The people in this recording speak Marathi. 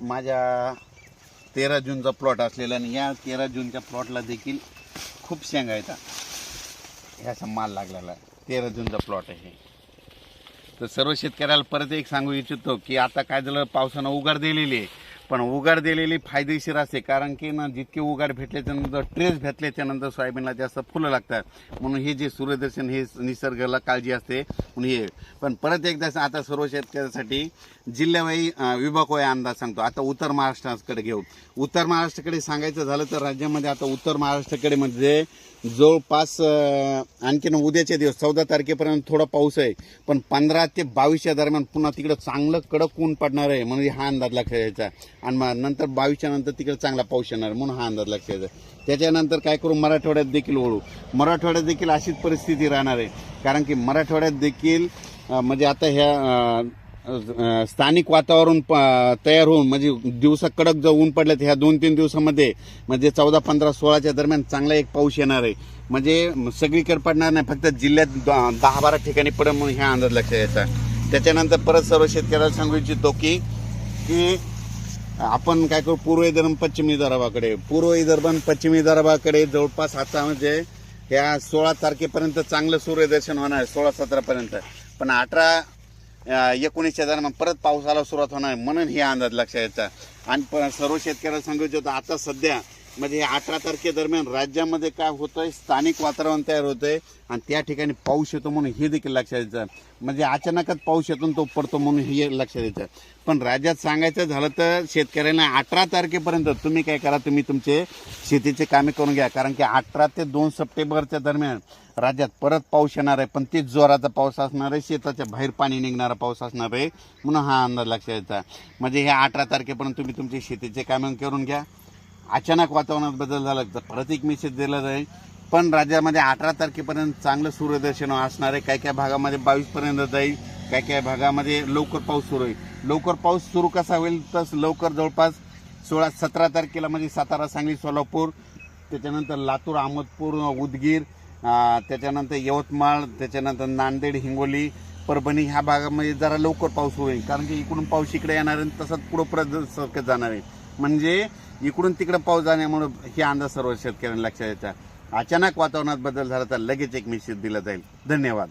माझ्या तेरा जूनचा प्लॉट असलेला आणि या तेरा जूनच्या प्लॉटला देखील खूप शेंगा येतात ह्याचा माल लागलेला तेरा जूनचा प्लॉट आहे तर सर्व शेतकऱ्याला परत एक सांगू इच्छितो की आता काय झालं पावसानं उगार दिलेली आहे. पण उगार दिलेली फायदेशीर असते कारण की ना जितके उगार भेटले त्यानंतर ट्रेस भेटले त्यानंतर सोयाबीनला जास्त फुलं लागतात. म्हणून हे जे सूर्यदर्शन हे निसर्गाला काळजी असते. आपण हे पण परत एकदा आता सर्व शेतकऱ्यासाठी जिल्ह्यावाई विभाग विभागवाई अंदाज सांगतो. आता उत्तर महाराष्ट्राकडे घेऊ. उत्तर महाराष्ट्राकडे सांगायचं झालं तर राज्यामध्ये आता उत्तर महाराष्ट्राकडे म्हणजे जवळपास आणखीन उद्याचे दिवस चौदा तारखेपर्यंत थोडा पाऊस आहे. पण पंधरा ते बावीसच्या दरम्यान पुन्हा तिकडं चांगलं कडक ऊन पडणार आहे म्हणजे हा अंदाज लक्षात यायचा आणि मग नंतर बावीसच्या नंतर तिकडे चांगला पाऊस येणार म्हणून हा अंदाज लक्षात यायचा त्याच्यानंतर काय करू? मराठवाड्यात देखील ओळू मराठवाड्यात देखील अशीच परिस्थिती राहणार आहे. कारण की मराठवाड्यात देखील म्हणजे आता ह्या स्थानिक वातावरण प- तयार होऊन म्हणजे दिवसा कडक जर ऊन पडलं तर ह्या दोन तीन दिवसामध्ये म्हणजे चौदा पंधरा सोळाच्या दरम्यान चांगला एक पाऊस येणार आहे. म्हणजे सगळीकडे पडणार नाही फक्त जिल्ह्यात दहा बारा ठिकाणी पडेल म्हणून ह्या अंदाज लक्षात यायचा त्याच्यानंतर परत सर्व शेतकऱ्याला सांगू इच्छितो की की आपण काय करू पूर्व विदर्भ पश्चिमी विदर्भाकडे. पूर्व विदर्भ पश्चिमी विदर्भाकडे जवळपास आता म्हणजे ह्या सोळा तारखेपर्यंत चांगलं सूर्यदर्शन होणार आहे सोळा सतरापर्यंत. पण अठरा एकोणीसच्या दरम्यान परत पावसाला सुरुवात होणार आहे म्हणून हे अंदाज लक्षात यायचा आणि सर्व शेतकऱ्याला सांगू इच्छितो आता सध्या म्हणजे अठरा तारखेदरम्यान राज्यामध्ये काय होतंय? स्थानिक वातावरण तयार होतंय आणि त्या ठिकाणी पाऊस येतो म्हणून हे देखील लक्षात द्यायचं म्हणजे अचानकच पाऊस येतो तो पडतो म्हणून हे लक्षात द्यायचं पण राज्यात सांगायचं झालं तर शेतकऱ्यांना अठरा तारखेपर्यंत तुम्ही काय करा तुम्ही तुमचे शेतीचे कामे करून घ्या. कारण की अठरा ते दोन सप्टेंबरच्या दरम्यान राज्यात परत पाऊस येणार आहे पण ते जोराचा पाऊस असणार आहे शेताच्या बाहेर पाणी निघणारा पाऊस असणार आहे म्हणून हा अंदाज लक्षात यायचा म्हणजे ह्या अठरा तारखेपर्यंत तुम्ही तुमचे शेतीचे कामे करून घ्या. अचानक वातावरणात बदल झाला तर परत एक मेसेज दिला जाईल. पण राज्यामध्ये अठरा तारखेपर्यंत चांगलं सूर्यदर्शन असणार आहे. काही काही भागामध्ये बावीस पर्यंत जाईल. काही काही भागामध्ये लवकर पाऊस सुरू होईल. लवकर पाऊस सुरू कसा होईल? तर लवकर जवळपास सोळा सतरा तारखेला म्हणजे सातारा सांगली सोलापूर त्याच्यानंतर लातूर अहमदपूर उदगीर त्याच्यानंतर यवतमाळ त्याच्यानंतर नांदेड हिंगोली परभणी ह्या भागामध्ये जरा लवकर पाऊस होईल. कारण की इकडून पाऊस इकडे येणार आहे आणि तसंच पुढं परत सरकत जाणार आहे. म्हणजे इकडून तिकडं पाऊस जाण्यामुळं हे अंदाज सर्व शेतकऱ्यांना लक्षात येतात अचानक वातावरणात बदल झाला तर लगेच एक निश्चित दिला जाईल. धन्यवाद.